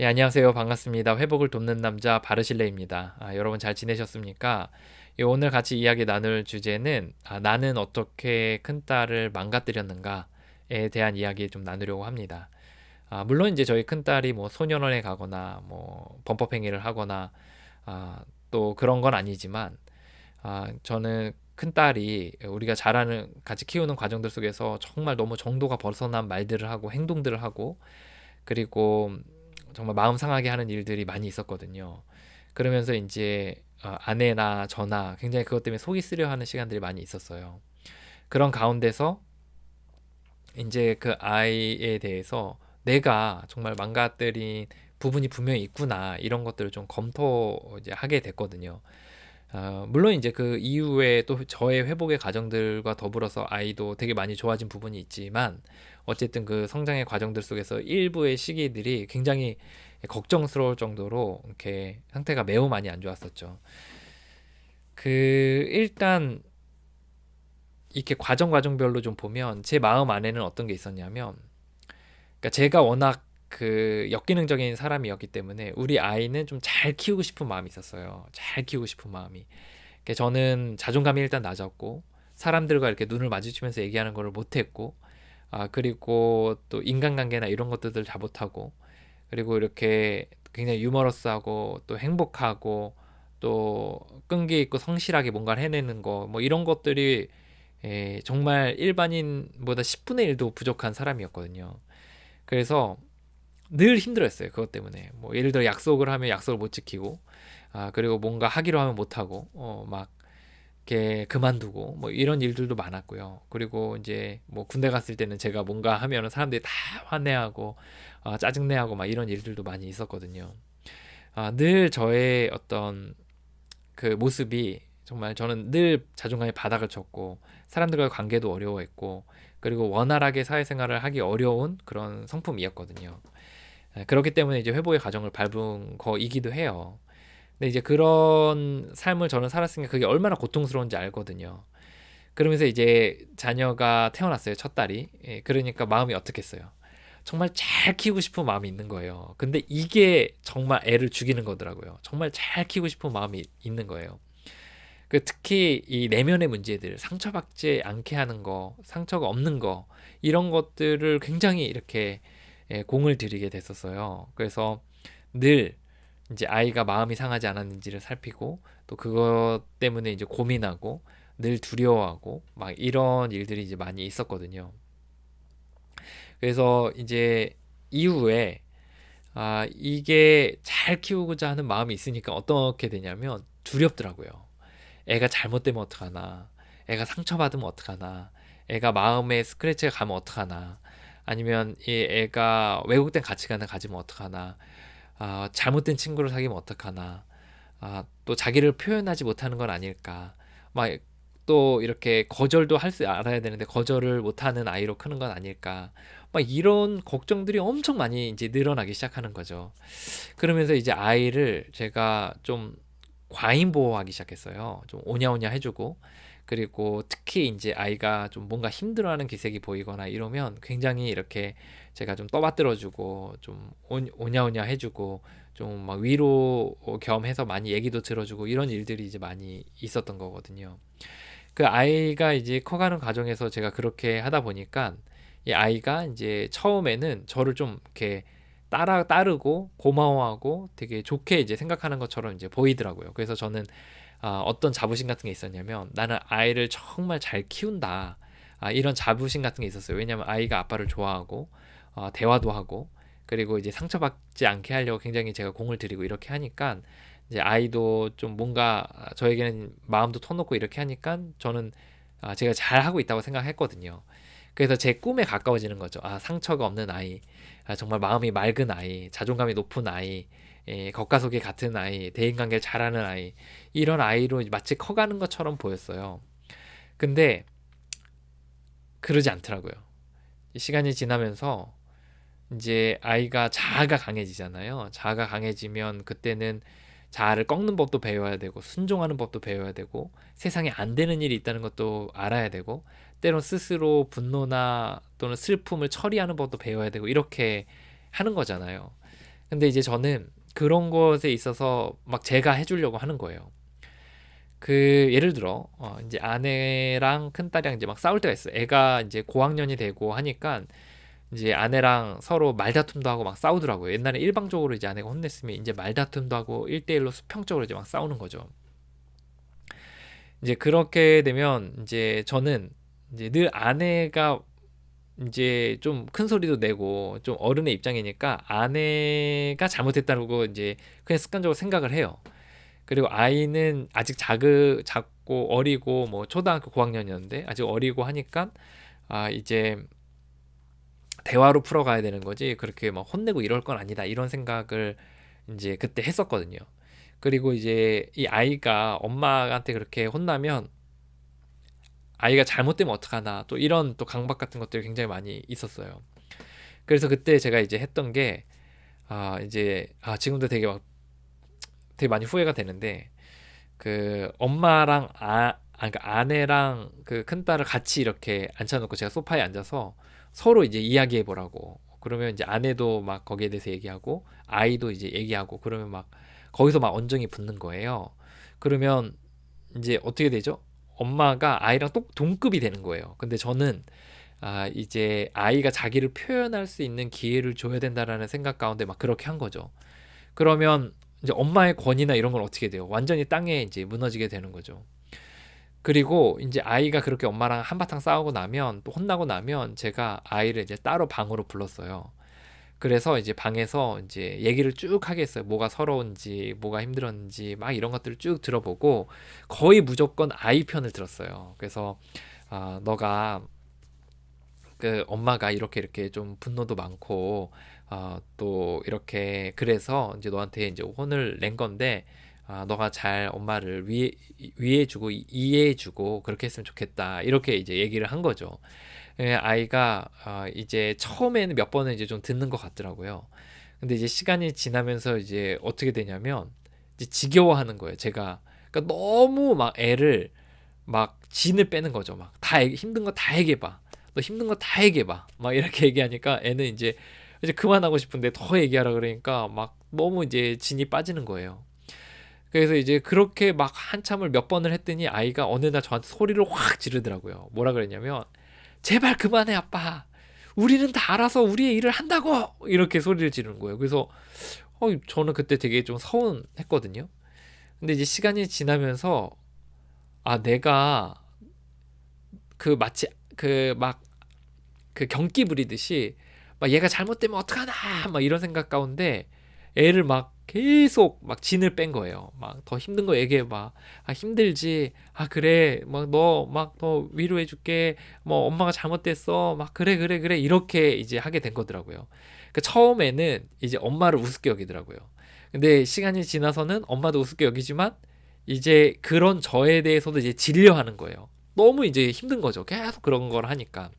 예, 안녕하세요. 반갑습니다. 회복을 돕는 남자 바르실레입니다. 아, 여러분 잘 지내셨습니까? 예, 오늘 같이 이야기 나눌 주제는 아, 나는 어떻게 큰딸을 망가뜨렸는가에 대한 이야기 좀 나누려고 합니다. 아, 물론 이제 저희 큰딸이 뭐 소년원에 가거나 뭐 범법행위를 하거나 아, 또 그런 건 아니지만 아, 저는 큰딸이 우리가 자라는 같이 키우는 과정들 속에서 정말 너무 정도가 벗어난 말들을 하고 행동들을 하고 그리고 정말 마음 상하게 하는 일들이 많이 있었거든요. 그러면서 이제 어, 아내나 저나 굉장히 그것 때문에 속이 쓰려 하는 시간들이 많이 있었어요. 그런 가운데서 이제 그 아이에 대해서 내가 정말 망가뜨린 부분이 분명히 있구나 이런 것들을 좀 검토 이제 하게 됐거든요. 어, 물론 이제 그 이후에 또 저의 회복의 과정들과 더불어서 아이도 되게 많이 좋아진 부분이 있지만 어쨌든 그 성장의 과정들 속에서 일부의 시기들이 굉장히 걱정스러울 정도로 이렇게 상태가 매우 많이 안 좋았었죠. 그 일단 이렇게 과정 과정별로 좀 보면 제 마음 안에는 어떤 게 있었냐면 그러니까 제가 워낙 그 역기능적인 사람이었기 때문에 우리 아이는 좀 잘 키우고 싶은 마음이 있었어요. 잘 키우고 싶은 마음이. 그러니까 저는 자존감이 일단 낮았고 사람들과 이렇게 눈을 마주치면서 얘기하는 거를 못했고 아 그리고 또 인간관계나 이런 것들을 잘 못하고 그리고 이렇게 굉장히 유머러스하고 또 행복하고 또 끈기 있고 성실하게 뭔가를 해내는 거 뭐 이런 것들이 에, 정말 일반인보다 10분의 1도 부족한 사람이었거든요. 그래서 늘 힘들었어요. 그것 때문에. 뭐 예를 들어 약속을 하면 약속을 못 지키고 아 그리고 뭔가 하기로 하면 못 하고 어막 이렇게 그만두고 뭐 이런 일들도 많았고요. 그리고 이제 뭐 군대 갔을 때는 제가 뭔가 하면은 사람들이 다 화내하고 아, 짜증내하고 막 이런 일들도 많이 있었거든요. 아, 늘 저의 어떤 그 모습이 정말 저는 늘 자존감의 바닥을 쳤고 사람들과의 관계도 어려워했고 그리고 원활하게 사회생활을 하기 어려운 그런 성품이었거든요. 네, 그렇기 때문에 이제 회복의 과정을 밟은 거이기도 해요. 근데 이제 그런 삶을 저는 살았으니까 그게 얼마나 고통스러운지 알거든요. 그러면서 이제 자녀가 태어났어요, 첫 딸이. 예, 그러니까 마음이 어떻겠어요? 정말 잘 키우고 싶은 마음이 있는 거예요. 근데 이게 정말 애를 죽이는 거더라고요. 정말 잘 키우고 싶은 마음이 있는 거예요. 그 특히 이 내면의 문제들, 상처받지 않게 하는 거, 상처가 없는 거, 이런 것들을 굉장히 이렇게 예, 공을 들이게 됐었어요. 그래서 늘 이제 아이가 마음이 상하지 않았는지를 살피고 또 그것 때문에 이제 고민하고 늘 두려워하고 막 이런 일들이 이제 많이 있었거든요. 그래서 이제 이후에 아 이게 잘 키우고자 하는 마음이 있으니까 어떻게 되냐면 두렵더라고요. 애가 잘못되면 어떡하나? 애가 상처받으면 어떡하나? 애가 마음에 스크래치가 가면 어떡하나? 아니면 이 애가 외국된 가치관을 가지면 어떡하나? 아, 잘못된 친구를 사귀면 어떡하나. 아, 또 자기를 표현하지 못하는 건 아닐까. 막 또 이렇게 거절도 할 수 알아야 되는데 거절을 못하는 아이로 크는 건 아닐까. 막 이런 걱정들이 엄청 많이 이제 늘어나기 시작하는 거죠. 그러면서 이제 아이를 제가 좀 과잉 보호하기 시작했어요. 좀 오냐오냐 해주고 그리고 특히 이제 아이가 좀 뭔가 힘들어하는 기색이 보이거나 이러면 굉장히 이렇게 제가 좀 떠받들어주고 좀 오냐오냐 해주고 좀 막 위로 겸 해서 많이 얘기도 들어주고 이런 일들이 이제 많이 있었던 거거든요. 그 아이가 이제 커가는 과정에서 제가 그렇게 하다 보니까 이 아이가 이제 처음에는 저를 좀 이렇게 따라 따르고 고마워하고 되게 좋게 이제 생각하는 것처럼 이제 보이더라고요. 그래서 저는 아, 어떤 자부심 같은 게 있었냐면 나는 아이를 정말 잘 키운다. 아, 이런 자부심 같은 게 있었어요. 왜냐면 아이가 아빠를 좋아하고 어, 대화도 하고 그리고 이제 상처받지 않게 하려고 굉장히 제가 공을 들이고 이렇게 하니까 이제 아이도 좀 뭔가 저에게는 마음도 터놓고 이렇게 하니까 저는 아, 제가 잘 하고 있다고 생각했거든요. 그래서 제 꿈에 가까워지는 거죠. 아, 상처가 없는 아이, 아, 정말 마음이 맑은 아이, 자존감이 높은 아이, 예, 겉가속이 같은 아이, 대인관계를 잘하는 아이, 이런 아이로 마치 커가는 것처럼 보였어요. 근데 그러지 않더라고요. 시간이 지나면서 이제 아이가 자아가 강해지잖아요. 자아가 강해지면 그때는 자아를 꺾는 법도 배워야 되고 순종하는 법도 배워야 되고 세상에 안 되는 일이 있다는 것도 알아야 되고 때론 스스로 분노나 또는 슬픔을 처리하는 법도 배워야 되고 이렇게 하는 거잖아요. 근데 이제 저는 그런 것에 있어서 막 제가 해주려고 하는 거예요. 그 예를 들어 어 인제 아내랑 큰 딸이랑 이제 막 싸울 때가 있어요. 애가 이제 고학년이 되고 하니까 이제 아내랑 서로 말다툼도 하고 막 싸우더라고요. 옛날에 일방적으로 이제 아내가 혼냈으면 이제 말다툼도 하고 1대1로 수평적으로 이제 막 싸우는 거죠. 이제 그렇게 되면 이제 저는 이제 늘 아내가 이제 좀 큰 소리도 내고 좀 어른의 입장이니까 아내가 잘못했다고 이제 그냥 습관적으로 생각을 해요. 그리고 아이는 아직 작으 작고 어리고 뭐 초등학교 고학년이었는데 아직 어리고 하니까 아 이제 대화로 풀어가야 되는 거지 그렇게 막 혼내고 이럴 건 아니다 이런 생각을 이제 그때 했었거든요. 그리고 이제 이 아이가 엄마한테 그렇게 혼나면 아이가 잘못되면 어떡하나 또 이런 또 강박 같은 것들이 굉장히 많이 있었어요. 그래서 그때 제가 이제 했던 게 아 이제 아 지금도 되게 막 되게 많이 후회가 되는데 그 엄마랑 아, 아 그러니까 아내랑 그 큰딸을 같이 이렇게 앉혀놓고 제가 소파에 앉아서 서로 이제 이야기해 보라고 그러면 이제 아내도 막 거기에 대해서 얘기하고 아이도 이제 얘기하고 그러면 막 거기서 막 언정이 붙는 거예요. 그러면 이제 어떻게 되죠? 엄마가 아이랑 똑 동급이 되는 거예요. 근데 저는 아 이제 아이가 자기를 표현할 수 있는 기회를 줘야 된다라는 생각 가운데 막 그렇게 한 거죠. 그러면 이제 엄마의 권위나 이런 건 어떻게 돼요? 완전히 땅에 이제 무너지게 되는 거죠. 그리고 이제 아이가 그렇게 엄마랑 한바탕 싸우고 나면 또 혼나고 나면 제가 아이를 이제 따로 방으로 불렀어요. 그래서 이제 방에서 이제 얘기를 쭉 하겠어요. 뭐가 서러운지, 뭐가 힘들었는지 막 이런 것들을 쭉 들어보고 거의 무조건 아이 편을 들었어요. 그래서 아, 너가 그 엄마가 이렇게 이렇게 좀 분노도 많고 어, 또 이렇게 그래서 이제 너한테 이제 혼을 낸 건데 아, 너가 잘 엄마를 위해 위해주고 이해해주고 그렇게 했으면 좋겠다 이렇게 이제 얘기를 한 거죠. 예, 아이가 어, 이제 처음에는 몇 번은 이제 좀 듣는 것 같더라고요. 근데 이제 시간이 지나면서 이제 어떻게 되냐면 이제 지겨워하는 거예요. 제가 그러니까 너무 막 애를 막 진을 빼는 거죠. 막 다 힘든 거 다 얘기해봐. 너 힘든 거 다 얘기해봐. 막 이렇게 얘기하니까 애는 이제 이제 그만하고 싶은데 더 얘기하라 그러니까 막 너무 이제 진이 빠지는 거예요. 그래서 이제 그렇게 막 한참을 몇 번을 했더니 아이가 어느 날 저한테 소리를 확 지르더라고요. 뭐라 그랬냐면 제발 그만해 아빠. 우리는 다 알아서 우리의 일을 한다고 이렇게 소리를 지르는 거예요. 그래서 어, 저는 그때 되게 좀 서운했거든요. 근데 이제 시간이 지나면서 아 내가 그 마치 그 막그 경기 부리듯이 막 얘가 잘못되면 어떡하나 막 이런 생각 가운데 애를 막 계속 막 진을 뺀 거예요. 막 더 힘든 거 얘기해 봐. 아 힘들지. 아 그래. 막 너막더 위로해 줄게. 뭐 엄마가 잘못됐어. 막 그래 그래 그래 이렇게 이제 하게 된 거더라고요. 그 처음에는 이제 엄마를 우습게 여기더라고요. 근데 시간이 지나서는 엄마도 우습게 여기지만 이제 그런 저에 대해서도 이제 질려하는 거예요. 너무 이제 힘든 거죠. 계속 그런 걸 하니까.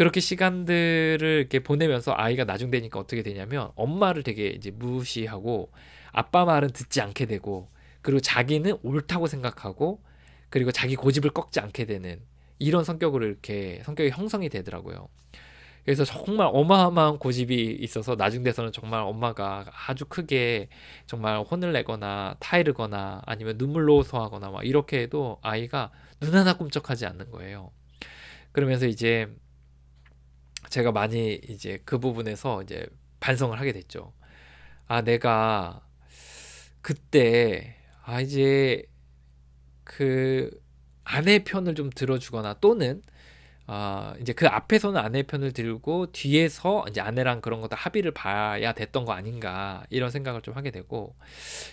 그렇게 시간들을 이렇게 보내면서 아이가 나중 되니까 어떻게 되냐면 엄마를 되게 이제 무시하고 아빠 말은 듣지 않게 되고 그리고 자기는 옳다고 생각하고 그리고 자기 고집을 꺾지 않게 되는 이런 성격으로 이렇게 성격이 형성이 되더라고요. 그래서 정말 어마어마한 고집이 있어서 나중 돼서는 정말 엄마가 아주 크게 정말 혼을 내거나 타이르거나 아니면 눈물로 호소하거나 막 이렇게 해도 아이가 눈 하나 꿈쩍하지 않는 거예요. 그러면서 이제 제가 많이 이제 그 부분에서 이제 반성을 하게 됐죠. 아, 내가 그때 아 이제 그 아내 편을 좀 들어주거나 또는 아 이제 그 앞에서는 아내 편을 들고 뒤에서 이제 아내랑 그런 것도 합의를 봐야 됐던 거 아닌가 이런 생각을 좀 하게 되고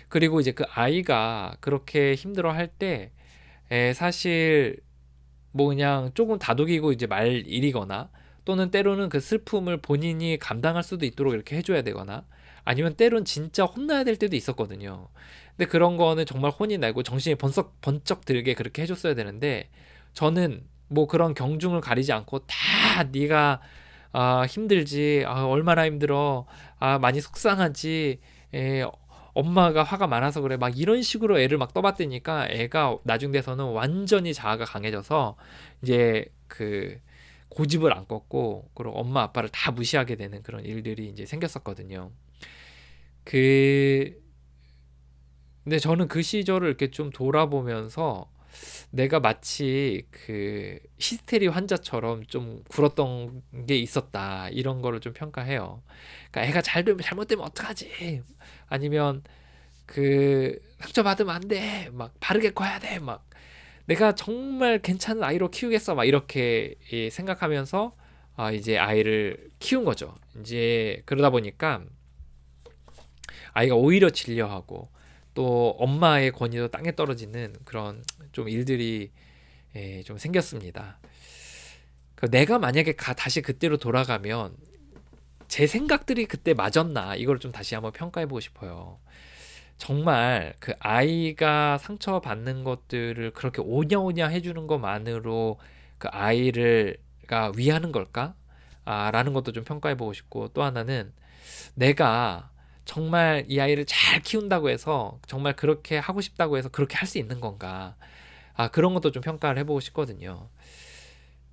그리고 이제 그 아이가 그렇게 힘들어 할 때 에, 사실 뭐 그냥 조금 다독이고 이제 말 일이거나 또는 때로는 그 슬픔을 본인이 감당할 수도 있도록 이렇게 해줘야 되거나 아니면 때론 진짜 혼나야 될 때도 있었거든요. 근데 그런 거는 정말 혼이 나고 정신이 번쩍 번쩍 들게 그렇게 해줬어야 되는데 저는 뭐 그런 경중을 가리지 않고 다 네가 아 힘들지 아 얼마나 힘들어 아 많이 속상하지 에, 엄마가 화가 많아서 그래 막 이런 식으로 애를 막 떠받드니까 애가 나중 돼서는 완전히 자아가 강해져서 이제 그 고집을 안 꺾고 그리고 엄마 아빠를 다 무시하게 되는 그런 일들이 이제 생겼었거든요. 그 근데 저는 그 시절을 이렇게 좀 돌아보면서 내가 마치 그 히스테리 환자처럼 좀 굴었던 게 있었다. 이런 거를 좀 평가해요. 그러니까 애가 잘 되면 잘못되면 어떡하지? 아니면 그 상처 받으면 안 돼. 막 바르게 커야 돼. 막 내가 정말 괜찮은 아이로 키우겠어. 막 이렇게 예, 생각하면서 아, 이제 아이를 키운 거죠. 이제 그러다 보니까 아이가 오히려 질려하고 또 엄마의 권위도 땅에 떨어지는 그런 좀 일들이 예, 좀 생겼습니다. 그 내가 만약에 가, 다시 그때로 돌아가면 제 생각들이 그때 맞았나 이걸 좀 다시 한번 평가해 보고 싶어요. 정말 그 아이가 상처받는 것들을 그렇게 오냐오냐 해주는 것만으로 그 아이를가 위하는 걸까? 아, 라는 것도 좀 평가해 보고 싶고 또 하나는 내가 정말 이 아이를 잘 키운다고 해서 정말 그렇게 하고 싶다고 해서 그렇게 할 수 있는 건가? 아, 그런 것도 좀 평가를 해보고 싶거든요.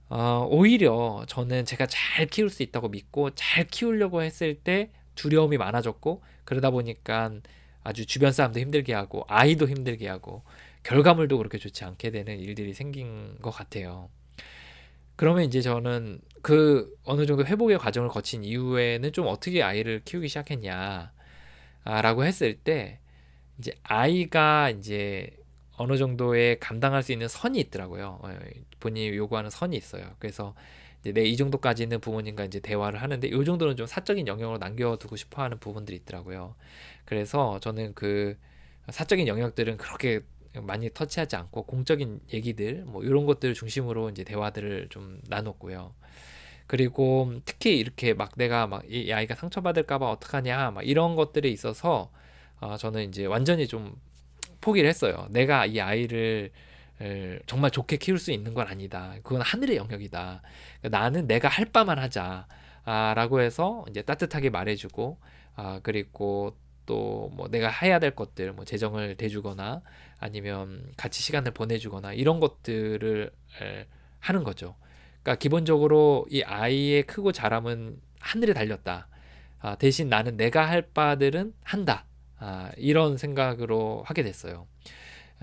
어, 오히려 저는 제가 잘 키울 수 있다고 믿고 잘 키우려고 했을 때 두려움이 많아졌고 그러다 보니까 아주 주변 사람도 힘들게 하고 아이도 힘들게 하고 결과물도 그렇게 좋지 않게 되는 일들이 생긴 것 같아요. 그러면 이제 저는 그 어느 정도 회복의 과정을 거친 이후에는 좀 어떻게 아이를 키우기 시작했냐, 아, 라고 했을 때, 이제 아이가 이제 어느 정도의 감당할 수 있는 선이 있더라고요. 어, 본인이 요구하는 선이 있어요. 그래서 내 이 정도까지는 부모님과 이제 대화를 하는데 요 정도는 좀 사적인 영역으로 남겨두고 싶어 하는 부분들이 있더라고요. 그래서 저는 그 사적인 영역들은 그렇게 많이 터치하지 않고 공적인 얘기들 뭐 이런 것들을 중심으로 이제 대화들을 좀 나눴고요. 그리고 특히 이렇게 막 내가 막 이 아이가 상처받을까 봐 어떡하냐 막 이런 것들에 있어서 어 저는 이제 완전히 좀 포기를 했어요. 내가 이 아이를 정말 좋게 키울 수 있는 건 아니다. 그건 하늘의 영역이다. 그러니까 나는 내가 할 바만 하자. 아, 라고 해서 이제 따뜻하게 말해주고, 아, 그리고 또 뭐 내가 해야 될 것들, 뭐 재정을 대주거나 아니면 같이 시간을 보내주거나 이런 것들을 하는 거죠. 그러니까 기본적으로 이 아이의 크고 자람은 하늘에 달렸다. 아, 대신 나는 내가 할 바들은 한다. 아, 이런 생각으로 하게 됐어요.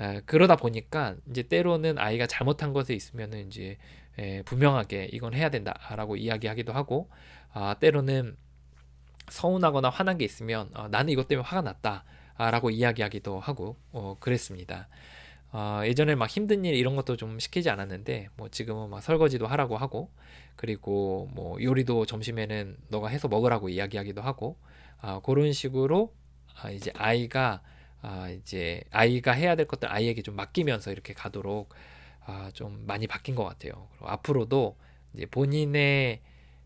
에, 그러다 보니까 이제 때로는 아이가 잘못한 것에 있으면은 이제 에, 분명하게 이건 해야 된다라고 이야기하기도 하고 아, 때로는 서운하거나 화난 게 있으면 어, 나는 이것 때문에 화가 났다라고 이야기하기도 하고 어, 그랬습니다. 어, 예전에 막 힘든 일 이런 것도 좀 시키지 않았는데 뭐 지금은 막 설거지도 하라고 하고 그리고 뭐 요리도 점심에는 너가 해서 먹으라고 이야기하기도 하고 아, 그런 식으로 아, 이제 아이가 아, 이제 아이가 해야 될 것들 아이에게 좀 맡기면서 이렇게 가도록 아, 좀 많이 바뀐 것 같아요. 그리고 앞으로도 이제 본인의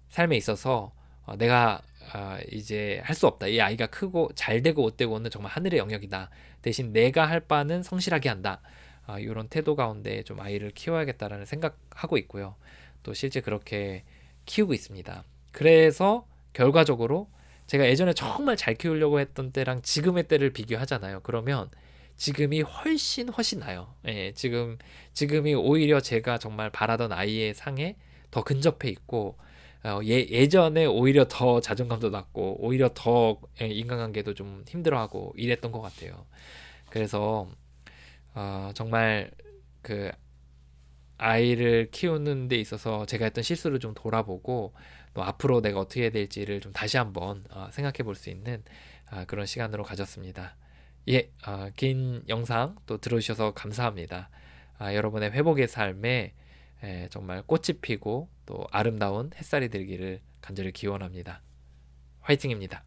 삶에 있어서 어, 내가 아, 이제 할 수 없다. 이 아이가 크고 잘 되고 못 되고는 정말 하늘의 영역이다. 대신 내가 할 바는 성실하게 한다. 아, 이런 태도 가운데 좀 아이를 키워야겠다라는 생각하고 있고요. 또 실제 그렇게 키우고 있습니다. 그래서 결과적으로 제가 예전에 정말 잘 키우려고 했던 때랑 지금의 때를 비교하잖아요. 그러면 지금이 훨씬 훨씬 나요. 예, 지금 지금이 오히려 제가 정말 바라던 아이의 상에 더 근접해 있고 어, 예, 예전에 오히려 더 자존감도 낮고 오히려 더 예, 인간관계도 좀 힘들어하고 이랬던 것 같아요. 그래서 어, 정말 그 아이를 키우는 데 있어서 제가 했던 실수를 좀 돌아보고 또 앞으로 내가 어떻게 해야 될지를 좀 다시 한번 어, 생각해 볼 수 있는 아, 그런 시간으로 가졌습니다. 예, 어, 긴 영상 또 들어주셔서 감사합니다. 아, 여러분의 회복의 삶에 에, 정말 꽃이 피고 또 아름다운 햇살이 들기를 간절히 기원합니다. 화이팅입니다.